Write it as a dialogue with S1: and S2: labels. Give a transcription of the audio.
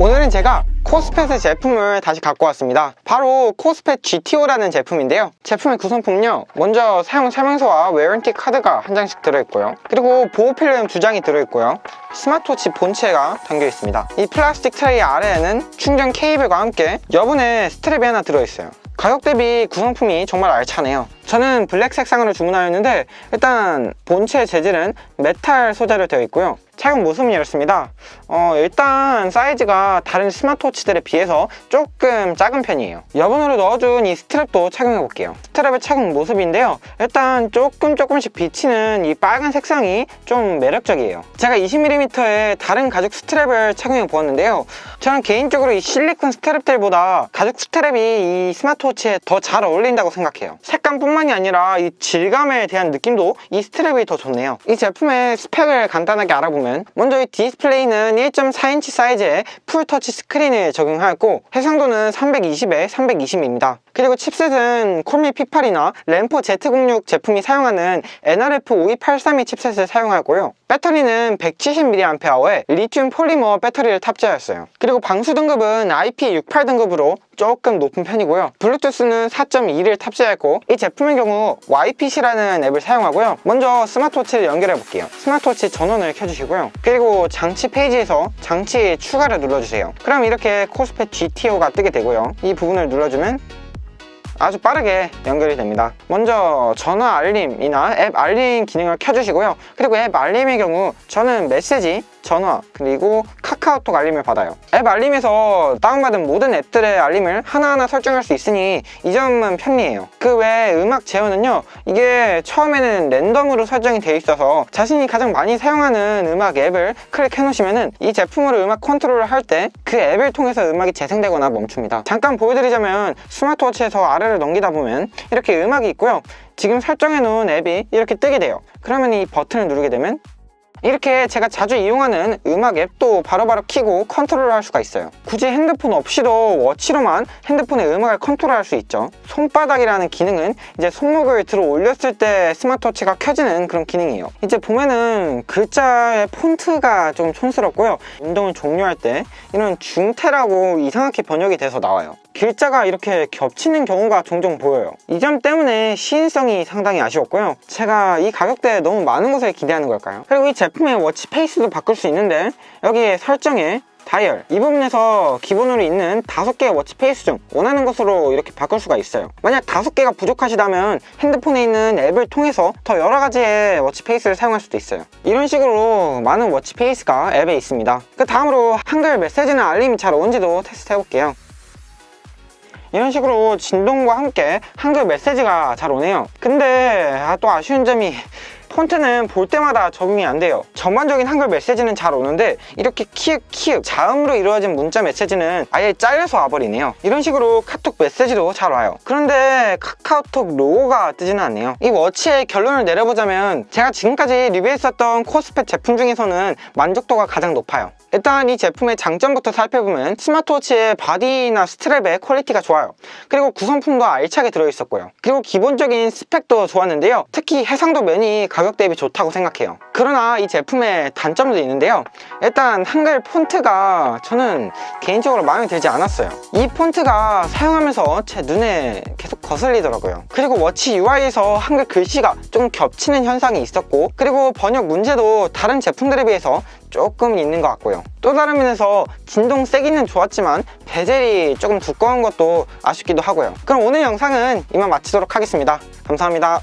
S1: 오늘은 제가 코스펫의 제품을 다시 갖고 왔습니다. 바로 코스펫 GTO라는 제품인데요. 제품의 구성품은요 먼저 사용 설명서와 외런티 카드가 한 장씩 들어있고요. 그리고 보호필름 두 장이 들어있고요. 스마트워치 본체가 담겨 있습니다. 이 플라스틱 트레이 아래에는 충전 케이블과 함께 여분의 스트랩이 하나 들어있어요. 가격 대비 구성품이 정말 알차네요. 저는 블랙 색상으로 주문하였는데 일단 본체 재질은 메탈 소재로 되어 있고요 착용 모습은 이렇습니다. 어, 일단 사이즈가 다른 스마트워치들에 비해서 조금 작은 편이에요. 여분으로 넣어준 이 스트랩도 착용해 볼게요. 스트랩의 착용 모습인데요. 일단 조금 조금씩 비치는 이 빨간 색상이 좀 매력적이에요. 제가 20mm의 다른 가죽 스트랩을 착용해 보았는데요. 저는 개인적으로 이 실리콘 스트랩들보다 가죽 스트랩이 이 스마트워치에 더 잘 어울린다고 생각해요. 색감뿐만이 아니라 이 질감에 대한 느낌도 이 스트랩이 더 좋네요. 이 제품의 스펙을 간단하게 알아보면 먼저 이 디스플레이는 1.4인치 사이즈의 풀터치 스크린을 적용하였고 해상도는 320에 320입니다. 그리고 칩셋은 콜미 P8이나 램포 Z06 제품이 사용하는 NRF52832 칩셋을 사용하고요. 배터리는 170mAh의 리튬 폴리머 배터리를 탑재하였어요. 그리고 방수 등급은 IP68 등급으로 조금 높은 편이고요. 블루투스는 4.2를 탑재했고 이 제품의 경우 YPC라는 앱을 사용하고요. 먼저 스마트워치를 연결해 볼게요. 스마트워치 전원을 켜주시고요. 그리고 장치 페이지에서 장치 추가를 눌러주세요. 그럼 이렇게 코스펫 GTO가 뜨게 되고요. 이 부분을 눌러주면 아주 빠르게 연결이 됩니다. 먼저 전화 알림이나 앱 알림 기능을 켜주시고요. 그리고 앱 알림의 경우 저는 메시지, 전화, 그리고 카카오톡 알림을 받아요. 앱 알림에서 다운받은 모든 앱들의 알림을 하나하나 설정할 수 있으니 이 점은 편리해요. 그 외에 음악 제어는요 이게 처음에는 랜덤으로 설정이 되어 있어서 자신이 가장 많이 사용하는 음악 앱을 클릭해 놓으시면 이 제품으로 음악 컨트롤을 할 때 그 앱을 통해서 음악이 재생되거나 멈춥니다. 잠깐 보여드리자면 스마트워치에서 아래를 넘기다 보면 이렇게 음악이 있고요. 지금 설정해 놓은 앱이 이렇게 뜨게 돼요. 그러면 이 버튼을 누르게 되면 이렇게 제가 자주 이용하는 음악 앱도 바로바로 키고 컨트롤을 할 수가 있어요. 굳이 핸드폰 없이도 워치로만 핸드폰의 음악을 컨트롤 할 수 있죠. 손바닥이라는 기능은 이제 손목을 들어 올렸을 때 스마트워치가 켜지는 그런 기능이에요. 이제 보면은 글자의 폰트가 좀 촌스럽고요. 운동을 종료할 때 이런 중태라고 이상하게 번역이 돼서 나와요. 글자가 이렇게 겹치는 경우가 종종 보여요. 이 점 때문에 시인성이 상당히 아쉬웠고요. 제가 이 가격대에 너무 많은 것을 기대하는 걸까요? 그리고 이 제품 의 워치 페이스도 바꿀 수 있는데 여기에 설정에 다이얼. 이 부분에서 기본으로 있는 다섯 개의 워치 페이스 중 원하는 것으로 이렇게 바꿀 수가 있어요. 만약 다섯 개가 부족하시다면 핸드폰에 있는 앱을 통해서 더 여러 가지의 워치 페이스를 사용할 수도 있어요. 이런 식으로 많은 워치 페이스가 앱에 있습니다. 그 다음으로 한글 메시지나 알림이 잘 오는지도 테스트 해볼게요. 이런 식으로 진동과 함께 한글 메시지가 잘 오네요. 근데 아, 또 아쉬운 점이 폰트는 볼 때마다 적응이 안 돼요. 전반적인 한글 메시지는 잘 오는데 이렇게 키읔 키읔 자음으로 이루어진 문자 메시지는 아예 잘려서 와버리네요. 이런 식으로 카톡 메시지도 잘 와요. 그런데 카카오톡 로고가 뜨지는 않네요. 이 워치의 결론을 내려보자면 제가 지금까지 리뷰했었던 코스펫 제품 중에서는 만족도가 가장 높아요. 일단 이 제품의 장점부터 살펴보면 스마트워치의 바디나 스트랩의 퀄리티가 좋아요. 그리고 구성품도 알차게 들어있었고요. 그리고 기본적인 스펙도 좋았는데요. 특히 해상도 면이 가격 대비 좋다고 생각해요. 그러나 이 제품의 단점도 있는데요. 일단 한글 폰트가 저는 개인적으로 마음에 들지 않았어요. 이 폰트가 사용하면서 제 눈에 계속 거슬리더라고요. 그리고 워치 UI에서 한글 글씨가 좀 겹치는 현상이 있었고 그리고 번역 문제도 다른 제품들에 비해서 조금 있는 것 같고요. 또 다른 면에서 진동 세기는 좋았지만 베젤이 조금 두꺼운 것도 아쉽기도 하고요. 그럼 오늘 영상은 이만 마치도록 하겠습니다. 감사합니다